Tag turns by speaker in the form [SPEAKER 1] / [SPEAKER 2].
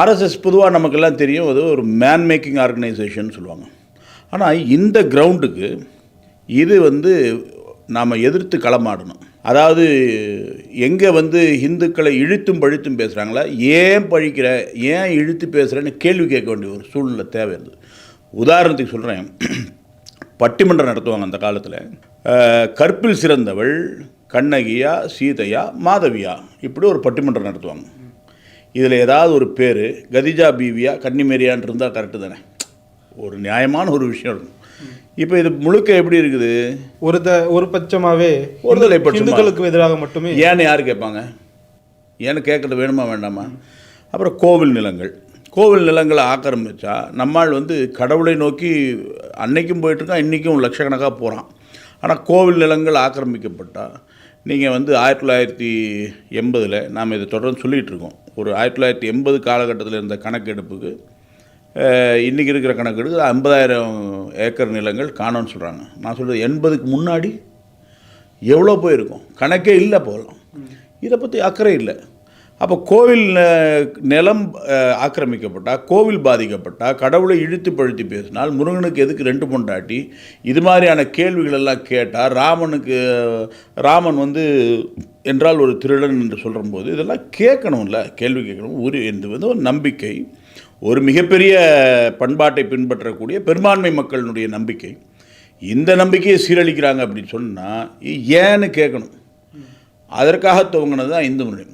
[SPEAKER 1] RSS பொதுவாக நமக்கெல்லாம் தெரியும் அது ஒரு மேன் மேக்கிங் ஆர்கனைசேஷன் சொல்லுவாங்க. ஆனால் இந்த கிரவுண்டுக்கு இது வந்து நாம் எதிர்த்து களமாடணும். அதாவது எங்கே வந்து இந்துக்களை இழுத்தும் பழித்தும் பேசுகிறாங்களா ஏன் பழிக்கிற ஏன் இழுத்து பேசுகிறேன்னு கேள்வி கேட்க வேண்டிய ஒரு சூழ்நிலை தேவை இருந்தது. உதாரணத்துக்கு சொல்கிறேன் பட்டிமன்றம் நடத்துவாங்க அந்த காலத்தில். கற்பில் சிறந்தவள் கண்ணகியா சீதையா மாதவியா இப்படி ஒரு பட்டிமன்றம் நடத்துவாங்க. இதில் ஏதாவது ஒரு பேர் கதிஜா பீவியா கன்னிமேரியான் இருந்தால் கரெக்டு தானே. ஒரு நியாயமான ஒரு விஷயம் இருக்கும். இப்போ இது முழுக்க எப்படி இருக்குது?
[SPEAKER 2] ஒரு த ஒரு பட்சமாவே
[SPEAKER 1] ஒருதலை பட்சமா.
[SPEAKER 2] இந்துக்களுக்கு எதிராக மட்டுமே.
[SPEAKER 1] ஏன்னு யார் கேட்பாங்க? ஏன்னு கேட்குறது வேணுமா வேண்டாமா? அப்புறம் கோவில் நிலங்கள். கோவில் நிலங்களை ஆக்கிரமிச்சா நம்மால் வந்து கடவுளை நோக்கி அன்னைக்கும் போயிட்டுருக்கான் இன்றைக்கும் லட்சக்கணக்காக போகிறான் ஆனால் கோவில் நிலங்கள் ஆக்கிரமிக்கப்பட்டால் நீங்கள் வந்து ஆயிரத்தி தொள்ளாயிரத்தி எண்பதில் நாம் இதை தொடர்ந்து சொல்லிகிட்டு இருக்கோம். ஒரு ஆயிரத்தி தொள்ளாயிரத்தி எண்பது காலகட்டத்தில் இருந்த கணக்கெடுப்புக்கு இன்றைக்கி இன்னைக்கு இருக்கிற கணக்கெடுப்பு ஐம்பதாயிரம் ஏக்கர் நிலங்கள் காணோன்னு சொல்கிறாங்க நான் சொல்கிறது எண்பதுக்கு முன்னாடி எவ்வளோ போயிருக்கும்? கணக்கே இல்லை போகலாம் இதை பற்றி அக்கறை இல்லை. அப்போ கோவில் நிலம் ஆக்கிரமிக்கப்பட்டால் கோவில் பாதிக்கப்பட்டால் கடவுளை இழுத்து பழுத்தி பேசினால் முருகனுக்கு எதுக்கு ரெண்டு பொண்டாட்டி? இது மாதிரியான கேள்விகள் எல்லாம் கேட்டால் ராமனுக்கு ராமன் வந்து என்றால் ஒரு திருடன் என்று சொல்லும்போது இதெல்லாம் கேட்கணும்ல கேள்வி கேட்கணும். ஒரு இது வந்து ஒரு நம்பிக்கை. ஒரு மிகப்பெரிய பண்பாட்டை பின்பற்றக்கூடிய பெரும்பான்மை மக்களினுடைய நம்பிக்கை. இந்த நம்பிக்கையை சீரழிக்கிறாங்க அப்படின்னு சொன்னால் ஏன்னு கேட்கணும். அதற்காக துவங்கினது தான் இந்து முன்னணி.